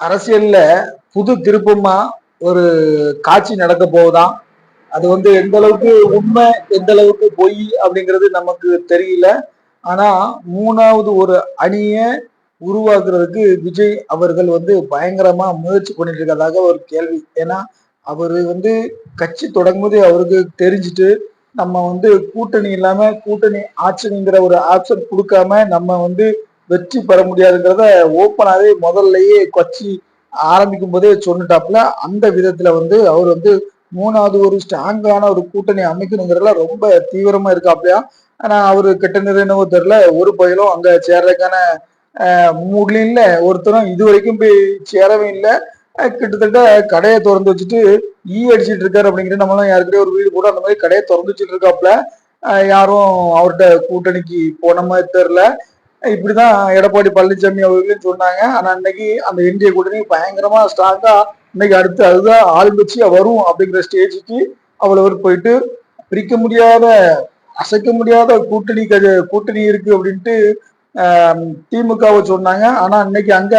அரசியல்ல புது திருப்பமா ஒரு காட்சி நடக்க போகுதான் அது வந்து எந்த அளவுக்கு உண்மை எந்த அளவுக்கு பொய் அப்படிங்கிறது நமக்கு தெரியல. ஆனா மூணாவது ஒரு அணிய உருவாக்குறதுக்கு விஜய் அவர்கள் வந்து பயங்கரமா முயற்சி பண்ணிட்டு இருக்கிறதாக ஒரு கேள்வி. ஏன்னா அவரு வந்து கட்சி தொடங்கும் போதே அவருக்கு தெரிஞ்சுட்டு நம்ம வந்து கூட்டணி இல்லாம கூட்டணி ஆட்சிங்கிற ஒரு ஆப்ஷன் கொடுக்காம நம்ம வந்து வெற்றி பெற முடியாதுங்கிறத ஓப்பனாகவே முதல்லயே கட்சி ஆரம்பிக்கும் போதே சொன்னிட்டாப்புல அந்த விதத்துல வந்து அவர் வந்து மூணாவது ஒரு ஸ்ட்ராங்கான ஒரு கூட்டணி அமைக்கணுங்கிறதுல ரொம்ப தீவிரமா இருக்காப்லையா ஆனா அவரு கெட்ட நிறைனவோ தெரியல. ஒரு பயிலும் அங்க சேர்றதுக்கான மூட்லையும் இல்ல. ஒருத்தரும் இது வரைக்கும் போய் சேரவே இல்லை. கிட்டத்தட்ட கடையை திறந்து வச்சுட்டு ஈ அடிச்சிட்டு இருக்காரு அப்படிங்கிற நம்மளாம் யாருக்கிட்டே ஒரு வீடு கூட அந்த மாதிரி கடையை திறந்து வச்சுட்டு இருக்காப்ல யாரும் அவர்கிட்ட கூட்டணிக்கு போன மாதிரி தெரியல. இப்படிதான் எடப்பாடி பழனிசாமி அவர்களும் சொன்னாங்க. ஆனா இன்னைக்கு அந்த இந்திய கூட்டணி பயங்கரமா ஸ்ட்ராங்கா இன்னைக்கு அடுத்து அதுதான் ஆளுங்கட்சியா வரும் அப்படிங்கிற ஸ்டேஜுக்கு அவ்வளவு போயிட்டு பிரிக்க முடியாத அசைக்க முடியாத கூட்டணி கூட்டணி இருக்கு அப்படின்ட்டு திமுகவை சொன்னாங்க. ஆனா இன்னைக்கு அங்க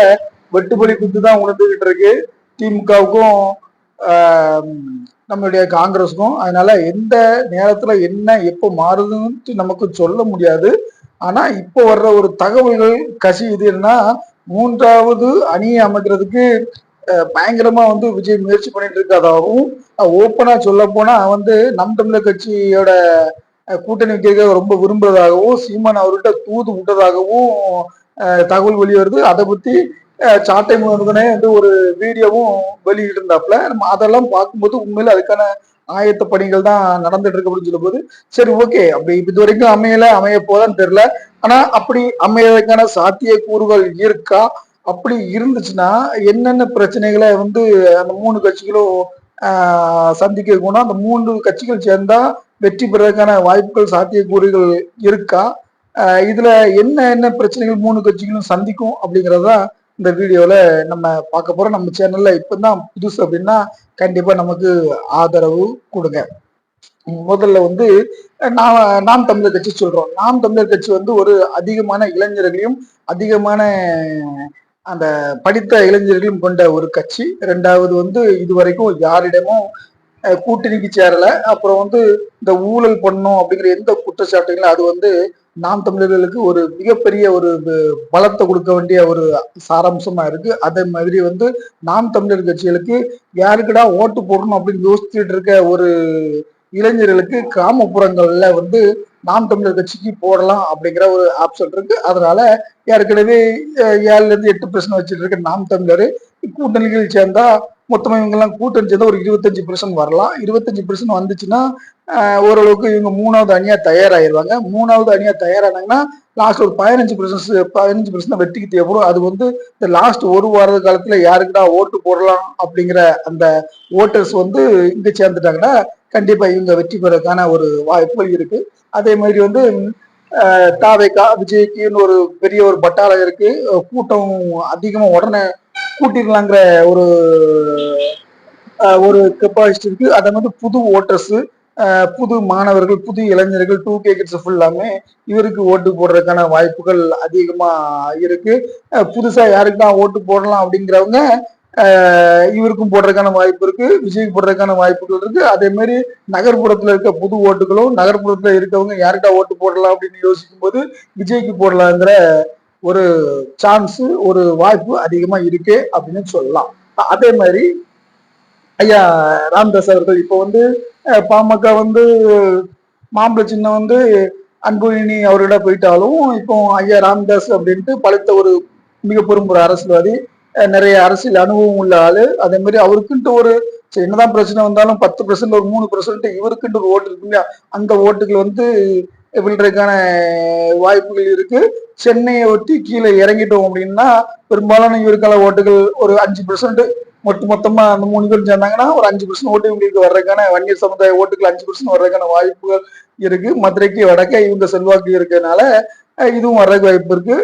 வெட்டுப்பலி குத்து தான் உணர்ந்துகிட்டு இருக்கு. திமுகவுக்கும் நம்மளுடைய காங்கிரஸுக்கும். அதனால எந்த நேரத்துல என்ன எப்போ மாறுதுன்னு நமக்கு சொல்ல முடியாது. ஆனா இப்போ வர்ற ஒரு தகவல்கள் கசியுதுன்னா மூன்றாவது அணியை அமைக்கிறதுக்கு பயங்கரமா வந்து விஜய் முயற்சி பண்ணிட்டு இருக்காதாகவும் ஓப்பனா சொல்ல போனா வந்து நம் தமிழர் கட்சியோட கூட்டணி வைக்கிறத ரொம்ப விரும்புறதாகவும் சீமான் அவர்கிட்ட தூது விட்டதாகவும் தகவல் வெளிவருது. அதை பத்தி சாட்டை முகனே வந்து ஒரு வீடியோவும் வெளியிட்டு இருந்தாப்புல நம்ம அதெல்லாம் பார்க்கும்போது உண்மையில அதுக்கான ஆயத்த பணிகள் தான் நடந்துட்டு இருக்கு அப்படின்னு சொல்லும் போது சரி ஓகே அப்படி இது வரைக்கும் அமையல அமைய போதான்னு தெரியல. ஆனா அப்படி அமையறதுக்கான சாத்திய கூறுகள் இருக்கா? அப்படி இருந்துச்சுன்னா என்னென்ன பிரச்சனைகளை வந்து அந்த மூணு கட்சிகளும் சந்திக்க அந்த மூன்று கட்சிகள் சேர்ந்தா வெற்றி பெறதுக்கான வாய்ப்புகள் சாத்தியக்கூறுகள் இருக்கா? இதுல என்ன என்ன பிரச்சனைகள் மூணு கட்சிகளும் சந்திக்கும் அப்படிங்கறதான் இந்த வீடியோல நம்ம பார்க்க போறோம் நம்ம சேனல்ல இப்பதான் புதுசு அப்படின்னா கண்டிப்பா நமக்கு ஆதரவு கொடுங்க. முதல்ல வந்து நாம் நாம் தமிழர் கட்சி சொல்றோம். நாம் தமிழர் கட்சி வந்து ஒரு அதிகமான இளைஞர்களையும் அதிகமான அந்த படித்த இளைஞர்களையும் கொண்ட ஒரு கட்சி. ரெண்டாவது வந்து இதுவரைக்கும் யாரிடமும் கூட்டணிக்கு சேரல. அப்புறம் வந்து இந்த ஊழல் பண்ணும் அப்படிங்கிற எந்த குற்றச்சாட்டுகளும் அது வந்து நாம் தமிழர்களுக்கு ஒரு மிகப்பெரிய ஒரு பலத்தை கொடுக்க வேண்டிய ஒரு சாராம்சமா இருக்கு. அதே மாதிரி வந்து நாம் தமிழர் கட்சிகளுக்கு யாருக்குடா ஓட்டு போடணும் அப்படின்னு யோசிச்சுட்டு இருக்க ஒரு இளைஞர்களுக்கு கிராமப்புறங்கள்ல வந்து நாம் தமிழர் கட்சிக்கு போடலாம் அப்படிங்கிற ஒரு ஆப்ஷன் இருக்கு. அதனால ஏற்கனவே ஏழுல இருந்து எட்டு பிரச்சனை வச்சுட்டு இருக்க நாம் தமிழர் கூட்டணிகள் சேர்ந்தா மொத்தமா இவங்க எல்லாம் கூட்டம் சேர்ந்தா ஒரு இருபத்தஞ்சு பெர்சன்ட் வரலாம். இருபத்தஞ்சு பெர்சன்ட் வந்துச்சுன்னா ஓரளவுக்கு இவங்க மூணாவது அணியா தயாராகிடுவாங்க மூணாவது அணியா தயாரானாங்கன்னா லாஸ்ட் ஒரு பதினஞ்சு பெர்சன்ட் பதினஞ்சு பெர்சன்ட் வெற்றிக்கு தேவைப்படும் அது வந்து இந்த லாஸ்ட் ஒரு வார காலத்துல யாருக்குடா ஓட்டு போடலாம் அப்படிங்கிற அந்த ஓட்டர்ஸ் வந்து இங்க சேர்ந்துட்டாங்கன்னா கண்டிப்பா இவங்க வெற்றி பெறதுக்கான ஒரு வாய்ப்புகள் இருக்கு. அதே மாதிரி வந்து தாவேக்கா விஜய்க்குன்னு ஒரு பெரிய ஒரு பட்டாளம் இருக்கு. கூட்டம் அதிகமா உடனே கூட்டிடலாங்கிற ஒரு ஒரு கெப்பாசிட்டி இருக்கு. அதை வந்து புது ஓட்டர்ஸ் புது மாணவர்கள் புது இளைஞர்கள் டூ கே கிட்ஸ் ஃபுல்லாமே இவருக்கு ஓட்டு போடுறதுக்கான வாய்ப்புகள் அதிகமா இருக்கு. புதுசா யாருக்கு தான் ஓட்டு போடலாம் அப்படிங்கிறவங்க இவருக்கும் போடுறதுக்கான வாய்ப்பு இருக்கு விஜய்க்கு போடுறதுக்கான வாய்ப்புகள் இருக்கு. அதே மாதிரி நகர்ப்புறத்துல இருக்க புது ஓட்டுகளும் நகர்ப்புறத்துல இருக்கவங்க யாருக்கா ஓட்டு போடலாம் அப்படின்னு யோசிக்கும் போது விஜய்க்கு போடலாங்கிற ஒரு சான்ஸ் ஒரு வாய்ப்பு அதிகமா இருக்கு அப்படின்னு சொல்லலாம். அதே மாதிரி ஐயா ராம்தாஸ் அவர்கள் இப்போ வந்து பாமக வந்து மாம்பழ சின்னம் வந்து அன்புயினி அவர்கிட்ட போயிட்டாலும் இப்போ ஐயா ராம்தாஸ் அப்படின்ட்டு பழுத்த ஒரு மிக பெரும் ஒரு அரசியல்வாதி நிறைய அரசியல் அனுபவம் உள்ள ஆளு. அதே மாதிரி அவருக்குன்ட்டு ஒரு என்னதான் பிரச்சனை வந்தாலும் பத்து பர்சன்ட் ஒரு மூணு பர்சன்ட் இவருக்குன்ட்டு ஒரு ஓட்டு இருக்கு அந்த ஓட்டுகள் வந்து விழுறதுக்கான வாய்ப்புகள் இருக்கு. சென்னையை ஒட்டி கீழே இறங்கிட்டோம் அப்படின்னா பெரும்பாலான இவருக்கான ஓட்டுகள் ஒரு அஞ்சு பெர்சன்ட் மொத்த மொத்தமா அந்த மூணு பேரும் சேர்ந்தாங்கன்னா ஒரு அஞ்சு பர்சன்ட் ஓட்டு இவங்களுக்கு வர்றதுக்கான வன்னியர் சமுதாய ஓட்டுகள் அஞ்சு பர்சன்ட் வர்றதுக்கான வாய்ப்புகள் இருக்கு. மதுரைக்கு வடக்க இவங்க செல்வாக்கு இருக்கிறதுனால இதுவும் வர்றதுக்கு வாய்ப்பு இருக்கு.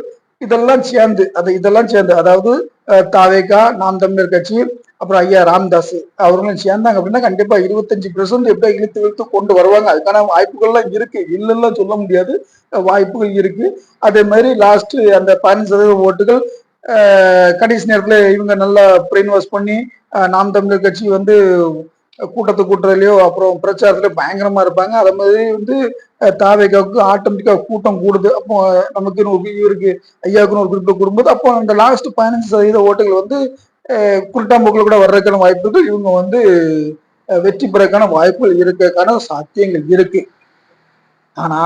இதெல்லாம் சேர்ந்து அது இதெல்லாம் சேர்ந்து அதாவது தாவேகா நாம் தமிழர் கட்சி அப்புறம் ஐயா ராம்தாஸ் அவர்களும் சேர்ந்தாங்க அப்படின்னா கண்டிப்பா இருபத்தஞ்சு பெர்சன்ட் எப்படி இழுத்து இழுத்து கொண்டு வருவாங்க. அதுக்கான வாய்ப்புகள்லாம் இருக்கு. இல்லைன்னா சொல்ல முடியாது. வாய்ப்புகள் இருக்கு. அதே மாதிரி லாஸ்ட் அந்த பதினஞ்சு சதவீத ஓட்டுகள் கடைசி நேரத்துல இவங்க நல்லா பிரெயின்வாஷ் பண்ணி நாம் தமிழர் கட்சி வந்து கூட்டத்தை கூட்டுறதுலையோ அப்புறம் பிரச்சாரத்துல பயங்கரமா இருப்பாங்க. அதே மாதிரி வந்து அஹ், ஆட்டோமேட்டிக்கா கூட்டம் கூடுது. அப்போ நமக்கு ஒரு இவருக்கு ஐயாவுக்குன்னு ஒரு குறிப்பிட்ட கூடும்போது அப்போ அந்த லாஸ்ட் பதினஞ்சு சதவீத ஓட்டுகள் வந்து குருட்டாம்போக்கில் கூட வர்றதுக்கான வாய்ப்பு இவங்க வந்து வெற்றி பெறக்கான வாய்ப்புகள் இருக்கிறதுக்கான சாத்தியங்கள் இருக்கு. ஆனா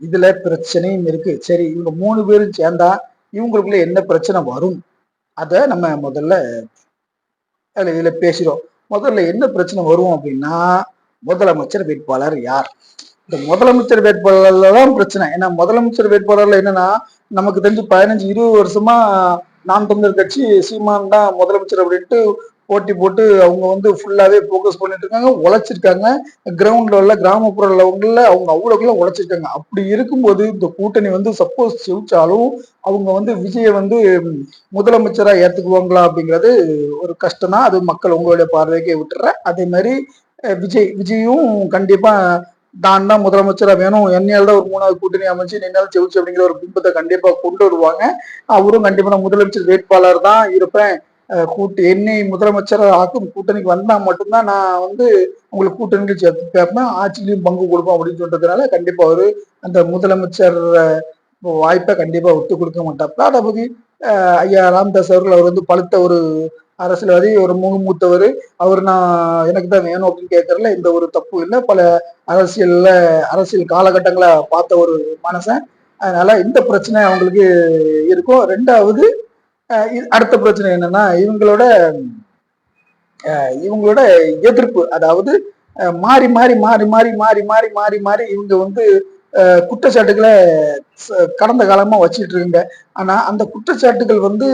இதுல பிரச்சனையும் இருக்கு. சரி இவங்க மூணு பேரும் சேர்ந்தா இவங்களுக்குள்ள என்ன பிரச்சனை வரும்? அதை நம்ம முதல்ல அதில் இதுல பேசுறோம் முதல்ல என்ன பிரச்சனை வரும் அப்படின்னா முதலமைச்சர் வேட்பாளர் யார்? இந்த முதலமைச்சர் வேட்பாளர்ல தான் பிரச்சனை. ஏன்னா முதலமைச்சர் வேட்பாளர்ல என்னன்னா நமக்கு தெரிஞ்சு பதினஞ்சு இருபது வருஷமா நாம் தமிழர் கட்சி சீமான் தான் முதலமைச்சர் அப்படின்ட்டு போட்டி போட்டு அவங்க வந்து ஃபுல்லாவே ஃபோக்கஸ் பண்ணிட்டு இருக்காங்க உழைச்சிருக்காங்க. கிரவுண்ட்ல உள்ள கிராமப்புற லெவல்ல அவங்க அவ்வளவுக்குள்ள உழைச்சிருக்காங்க. அப்படி இருக்கும்போது இந்த கூட்டணி வந்து சப்போஸ் ஜெயிச்சாலும் அவங்க வந்து விஜயை வந்து முதலமைச்சரா ஏத்துக்குவாங்களா அப்படிங்கிறது ஒரு கஷ்டம் தான் அது மக்கள் உங்களுடைய பார்வைக்கே விட்டுறேன். அதே மாதிரி விஜய் விஜயும் கண்டிப்பா தான் தான் முதலமைச்சரா வேணும். என்னையால தான் ஒரு மூணாவது கூட்டணி அமைச்சு நின்னாலும் ஜெயிச்சு அப்படிங்கிற ஒரு பிம்பத்தை கண்டிப்பா கொண்டு வருவாங்க. அவரும் கண்டிப்பா நான் முதலமைச்சர் வேட்பாளர் தான் இருப்பேன். கூட்டு என்னை முதலமைச்சராக ஆக்கும் கூட்டணிக்கு வந்தா மட்டும்தான் நான் வந்து உங்களுக்கு கூட்டணிக்கு சேர்த்து கேட்பேன். ஆட்சியிலையும் பங்கு கொடுப்போம் அப்படின்னு சொல்றதுனால கண்டிப்பா அவரு அந்த முதலமைச்சர் வாய்ப்பை கண்டிப்பா ஒத்து கொடுக்க மாட்டாப்ல. அதை பத்தி ஐயா ராம்தாஸ் அவர்கள் அவர் வந்து பழுத்த ஒரு அரசியல்வாதி ஒரு முக மூத்தவர். அவர் நான் எனக்கு தான் வேணும் அப்படின்னு கேட்கறதுல இந்த ஒரு தப்பு இல்லை. பல அரசியல்ல அரசியல் காலகட்டங்களை பார்த்த ஒரு மனசன். அதனால இந்த பிரச்சனை அவங்களுக்கு இருக்கும். ரெண்டாவது அடுத்த பிரச்சனை என்னன்னா இவங்களோட இவங்களோட எதிர்ப்பு. அதாவது மாறி மாறி மாறி மாறி மாறி மாறி மாறி மாறி இவங்க வந்து குற்றச்சாட்டுகளை ச- கடந்த காலமா வச்சிட்டு இருக்குங்க. ஆனா அந்த குற்றச்சாட்டுகள் வந்து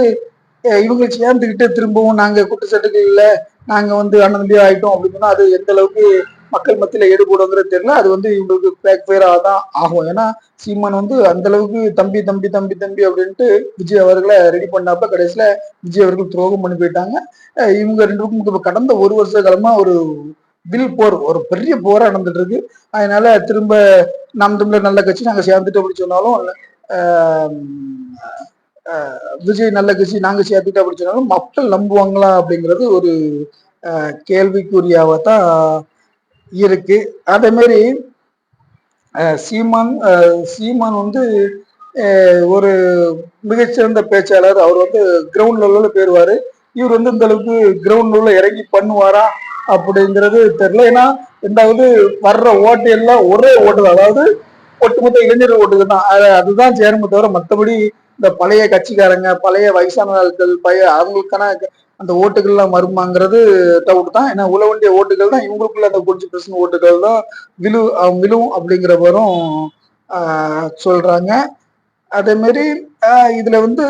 இவங்க சேர்ந்துக்கிட்டு திரும்பவும் நாங்க குற்றச்சாட்டுகள் இல்ல நாங்க வந்து அண்ணன் ஆயிட்டோம் அப்படின்னு அது எந்த அளவுக்கு மக்கள் மத்தியில ஈடுபடுங்கிறது தெரியல. அது வந்து இவங்களுக்கு பேக் ஃபயரா தான் ஆகும். ஏன்னா சீமான் வந்து அந்த அளவுக்கு தம்பி தம்பி தம்பி தம்பி அப்படின்ட்டு விஜய் அவர்களை ரெடி பண்ணப்ப கடைசியில விஜய் அவர்கள் துரோகம் பண்ணி போயிட்டாங்க. இவங்க ரெண்டு பேருக்கும் இப்ப கடந்த ஒரு வருஷ காலமா ஒரு வில் போர் ஒரு பெரிய போரா நடந்துட்டு இருக்கு. அதனால திரும்ப நாம் தமிழர் நல்ல கட்சி நாங்க சேர்ந்துட்டு அப்படின்னு சொன்னாலும் விஜய் நல்ல கட்சி நாங்க சேர்த்துட்டு அப்படி சொன்னாலும் மக்கள் நம்புவாங்களா அப்படிங்கிறது ஒரு ஆஹ் தான் இருக்கு. அதே மாதிரி சீமான் ஆஹ் சீமான் வந்து ஒரு மிகச்சிறந்த பேச்சாளர். அவர் வந்து கிரவுண்ட் லெவலில் போயிருவாரு. இவர் வந்து இந்த அளவுக்கு கிரவுண்ட் லெவலில் இறங்கி பண்ணுவாரா அப்படிங்கிறது தெரியல. ஏன்னா ரெண்டாவது வர்ற ஓட்டு எல்லாம் ஒரே ஓட்டு தான் அதாவது ஒட்டுமொத்த இளைஞர் ஓட்டுக்கு தான் அதுதான் சேருமே தவிர மற்றபடி இந்த பழைய கட்சிக்காரங்க பழைய வயசான ஆட்கள் பழைய அவங்களுக்கான அந்த ஓட்டுகள்லாம் வருமாங்கிறது டவுட் தான். ஏன்னா உழவண்டிய ஓட்டுகள் தான் இவங்களுக்குள்ள அந்த கொஞ்சம் பர்சன்ட் ஓட்டுகள் தான் விழு அஹ் விழும் அப்படிங்கிறவரும் சொல்றாங்க. அதே இதுல வந்து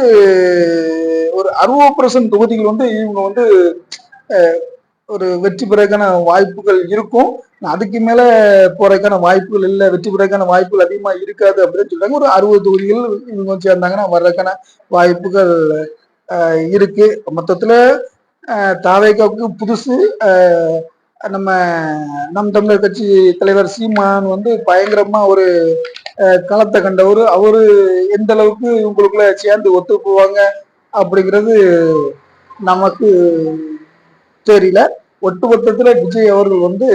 ஒரு அறுபது பர்சன்ட் தொகுதிகள் வந்து இவங்க வந்து ஒரு வெற்றி பெறக்கான வாய்ப்புகள் இருக்கும். அதுக்கு மேல போறதுக்கான வாய்ப்புகள் இல்லை வெற்றி பெறதுக்கான வாய்ப்புகள் அதிகமா இருக்காது அப்படின்னு சொல்றாங்க. ஒரு அறுபது தொகுதிகள் இவங்க சேர்ந்தாங்கன்னா வர்றதுக்கான வாய்ப்புகள் இருக்கு. மொத்தத்துல தாவேகாவுக்கு புதுசு நம்ம நம் தமிழர் கட்சி தலைவர் சீமான் வந்து பயங்கரமா ஒரு களத்தை கண்டவர். அவரு எந்த அளவுக்கு இவங்களுக்குள்ள சேர்ந்து ஒத்து போவாங்க அப்படிங்கிறது நமக்கு தெரியல. ஒட்டுமொத்தத்துல விஜய் அவர்கள் வந்து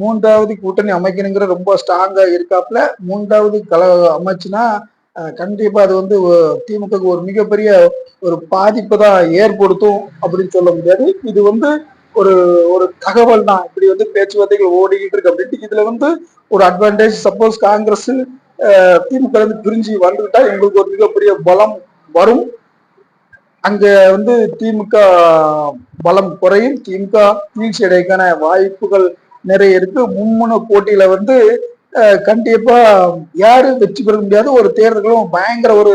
மூன்றாவது கூட்டணி அமைக்கணுங்கிற ரொம்ப ஸ்ட்ராங்கா இருக்காப்புல. மூன்றாவது கல அமைச்சுன்னா கண்டிப்பா அது வந்து திமுக ஒரு மிகப்பெரிய ஒரு பாதிப்பை தான் ஏற்படுத்தும் அப்படின்னு சொல்ல முடியாது. இது வந்து ஒரு ஒரு தகவல் தான். இப்படி வந்து பேச்சுவார்த்தைகள் ஓடிக்கிட்டு இருக்கு அப்படின்ட்டு இதுல வந்து ஒரு அட்வான்டேஜ் சப்போஸ் காங்கிரஸ் திமுக இருந்து பிரிஞ்சு வந்துவிட்டா எங்களுக்கு ஒரு மிகப்பெரிய பலம் வரும். அங்க வந்து திமுக பலம் குறையும். திமுக வீழ்ச்சி அடைக்கான வாய்ப்புகள் நிறைய இருக்கு. மும்முன போட்டியில வந்து கண்டிப்பா யாரும் வெற்றி பெற முடியாத ஒரு தேர்தலும் பயங்கர ஒரு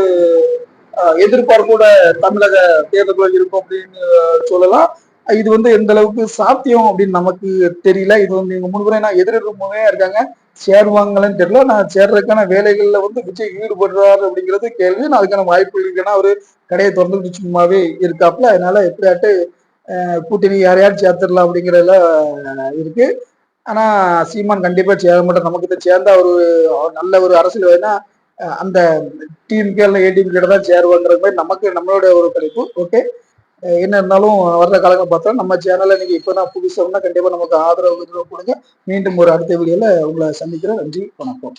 எதிர்பார்ப்போட தமிழக தேர்தல்கள் இருக்கும் அப்படின்னு சொல்லலாம். இது வந்து எந்த அளவுக்கு சாத்தியம் அப்படின்னு நமக்கு தெரியல. இது வந்து எங்க முன்முறை நான் எதிர்ப்புமே இருக்காங்க? சேருவாங்களேன்னு தெரியல. நான் சேர்றதுக்கான வேலைகள்ல வந்து விஜய் ஈடுபடுறாரு அப்படிங்கிறது கேள்வி. நான் அதுக்கான வாய்ப்பு இருக்குன்னா அவரு கடையை திறந்துட்டு சும்மாவே இருக்காப்புல. அதனால எப்படியாட்டு அஹ், கூட்டணி யாரையாவது சேர்த்துடலாம் அப்படிங்கிறதுல இருக்கு. ஆனா சீமான் கண்டிப்பா சேர மாட்டார். நமக்கு இதை சேர்ந்தா ஒரு நல்ல ஒரு அரசியல் வேணா அந்த டிஎம்கே இல்லை ஏடிஎம்கே தான் சேருவாங்கிற மாதிரி நமக்கு நம்மளுடைய ஒரு கணிப்பு. ஓகே என்ன இருந்தாலும் வர்ற காலங்கள் பார்த்தா நம்ம சேனலை நீங்க இப்போ நான் புதுசாக கண்டிப்பா நமக்கு ஆதரவு கொடுங்க. மீண்டும் ஒரு அடுத்த வீடியோல உங்களை சந்திக்கிறேன். நன்றி வணக்கம்.